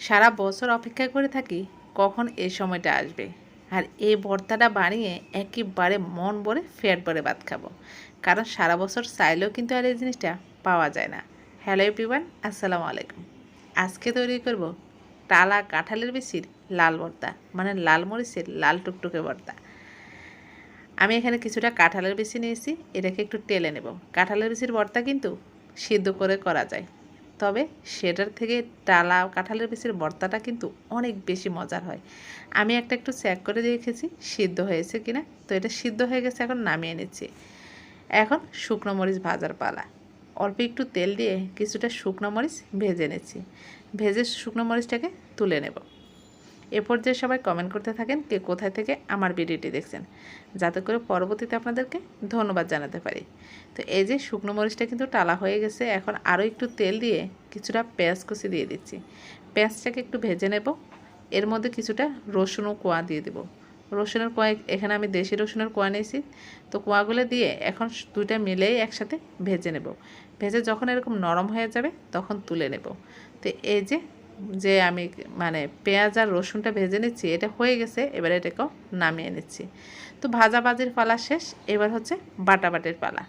সারা বছর অপেক্ষা করে থাকি কখন এই সময়টা আসবে। আর এই ভর্তাটা বানিয়ে একেবারে মন ভরে ফ্যাট ভরে ভাত খাব। কারণ সারা বছর চাইলেও কিন্তু আর এই জিনিসটা পাওয়া যায় না। হ্যালো এভরিওয়ান, আসসালামু আলাইকুম। আজকে তৈরি করব টালা কাঁঠালের বেশির লাল ভর্তা মানে লাল মরিচের লাল টুকটুকে ভর্তা। আমি এখানে কিছুটা কাঁঠালের বেশি নিয়েছি, এটাকে একটু টেলে নেব। কাঁঠালের বেশির ভর্তা কিন্তু সিদ্ধ করে করা যায়। তবে সেটার থেকে টালা কাঁঠালের বেশির ভর্তাটা কিন্তু অনেক বেশি মজার হয়। আমি একটা একটু চেক করে দেখেছি, সিদ্ধ হয়েছে কিনা? তো এটা সিদ্ধ হয়ে গেছে, এখন নামিয়ে নিচ্ছি। এখন শুকনো মরিচ ভাজার পালা। অল্প একটু তেল দিয়ে কিছুটা শুকনো মরিচ ভেজে নেছি ভেজে শুকনো মরিচটাকে তুলে নেব। এ পর্যায়ে সবাই কমেন্ট করতে থাকেন, কে কোথায় থেকে আমার ভিডিওটি দেখছেন। যাতে করে পরবর্তীতে আপনাদেরকে ধন্যবাদ জানাতে পারি। তো এই যে শুকনো মরিচটা কিন্তু টালা হয়ে গেছে, এখন আরও একটু তেল দিয়ে কিছুটা পেঁয়াজ কুচি দিয়ে দিচ্ছি। পেঁয়াজটাকে একটু ভেজে নেব। এর মধ্যে কিছুটা রসুন ও কোয়া দিয়ে দেবো। রসুনের কোয়া এখানে আমি দেশি রসুনের কোয়া নিয়েছি। তো কোয়াগুলো দিয়ে এখন দুইটা মিলেই একসাথে ভেজে নেব। ভেজে যখন এরকম নরম হয়ে যাবে, তখন তুলে নেব। তো এই যে যে আমি মানে পেঁয়াজ আর রসুনটা ভেজে নিচ্ছি, এটা হয়ে গেছে, এবার এটাকেও নামিয়ে নিচ্ছি। তো ভাজা ভাজির পালা শেষ, এবার হচ্ছে বাটা বাটির পালা।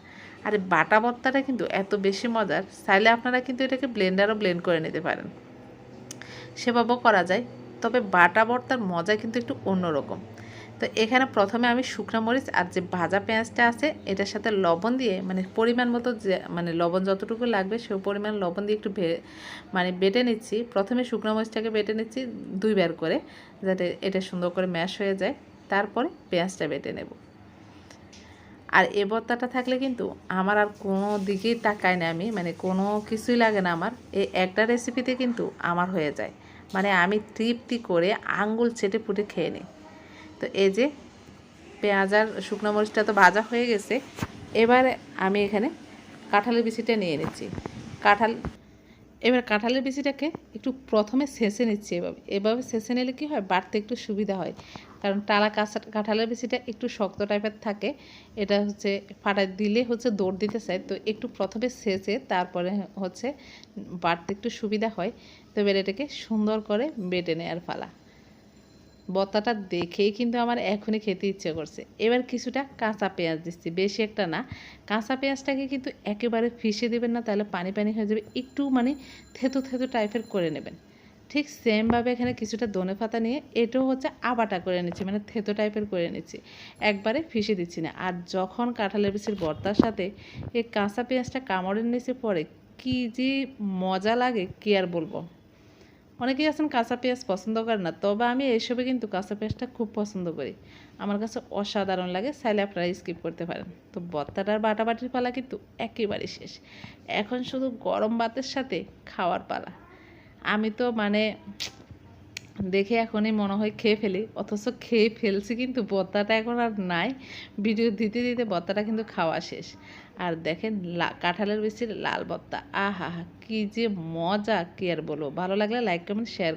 আর বাটা ভর্তাটা কিন্তু এত বেশি মজার, চাইলে আপনারা কিন্তু এটাকে ব্লেন্ডারও ব্লেন্ড করে নিতে পারেন। সেভাবেও করা যায়, তবে বাটা বর্তার মজা কিন্তু একটু অন্যরকম। তো এখানে প্রথমে আমি শুকনো মরিচ আর যে ভাজা পেঁয়াজটা আছে, এটার সাথে লবণ দিয়ে মানে পরিমাণ মতো যে মানে লবণ যতটুকু লাগবে সেই পরিমাণ লবণ দিয়ে একটু মানে বেটে নিচ্ছি। প্রথমে শুকনো মরিচটাকে বেটে নিচ্ছি দুইবার করে, যাতে এটা সুন্দর করে ম্যাশ হয়ে যায়। তারপরে পেঁয়াজটা বেটে নেব। আর এ ভর্তাটা থাকলে কিন্তু আমার আর কোনো দিকেই তাকাই না আমি মানে কোনো কিছুই লাগে না আমার। এই একটা রেসিপিতে কিন্তু আমার হয়ে যায়। মানে আমি তৃপ্তি করে আঙ্গুল চেটে ফুটে খেয়ে নিই। তো এই যে পেঁয়াজ আর শুকনো মরিচটা তো ভাজা হয়ে গেছে। এবারে আমি এখানে কাঁঠালের বিচিটা নিয়ে নিচ্ছি। কাঁঠাল এবার কাঁঠালের বিচিটাকে একটু প্রথমে ছেঁচে নিচ্ছি এভাবে। এভাবে ছেঁচে নিলে কী হয়? বাড়তে একটু সুবিধা হয়। কারণ টালা কাঁচা কাঁঠালের বিচিটা একটু শক্ত টাইপের থাকে। এটা হচ্ছে ফাটা দিলে হচ্ছে দৌড় দিতে চায়। তো একটু প্রথমে ছেঁচে তারপরে হচ্ছে বাড়তে একটু সুবিধা হয়। তো এবার এটাকে সুন্দর করে বেটে নেওয়ার ফালা বত্তাটা দেখেই কিন্তু আমার এখনই খেতে ইচ্ছে করছে। এবার কিছুটা কাঁচা পেঁয়াজ দিচ্ছি, বেশি একটা না। কাঁচা পেঁয়াজটাকে কিন্তু একেবারে ফিসে দেবেন না, তাহলে পানি পানি হয়ে যাবে, একটু মানে থেতু থেতু টাইপের করে নেবেন। ঠিক সেমভাবে এখানে কিছুটা দনে পাতা নিয়ে এটাও হচ্ছে আবাটা করে নিচ্ছি মানে থেতো টাইপের করে নিচ্ছি। একবারে ফিসে দিচ্ছি না। আর যখন কাঁঠালের বিচির বর্তার সাথে এই কাঁচা পেঁয়াজটা কামড়ের নিচে পড়ে কী যে মজা লাগে, কি আর বলব? অনেকেই আছেন কাঁচা পেঁয়াজ পছন্দ করে না, তবে আমি এইসবে কিন্তু কাঁচা পেঁয়াজটা খুব পছন্দ করি। আমার কাছে অসাধারণ লাগে, চাইলে আপনারা স্কিপ করতে পারেন। তো বত্তাটার বাটাবাটির পালা কিন্তু একেবারে শেষ। এখন শুধু গরম ভাতের সাথে খাওয়ার পালা। আমি তো মানে দেখে এখনই মনে হয় খেয়ে ফেলি। অথচ খেয়ে ফেলছি কিন্তু বত্তাটা এখন আর নাই। ভিডিও দিতে দিতে বত্তাটা কিন্তু খাওয়া শেষ। আর দেখেন কাঁঠালের বেশি লাল বত্তা। আহা হা কী যে মজা, কি আর বলব। ভালো লাগলে লাইক কমেন্ট শেয়ার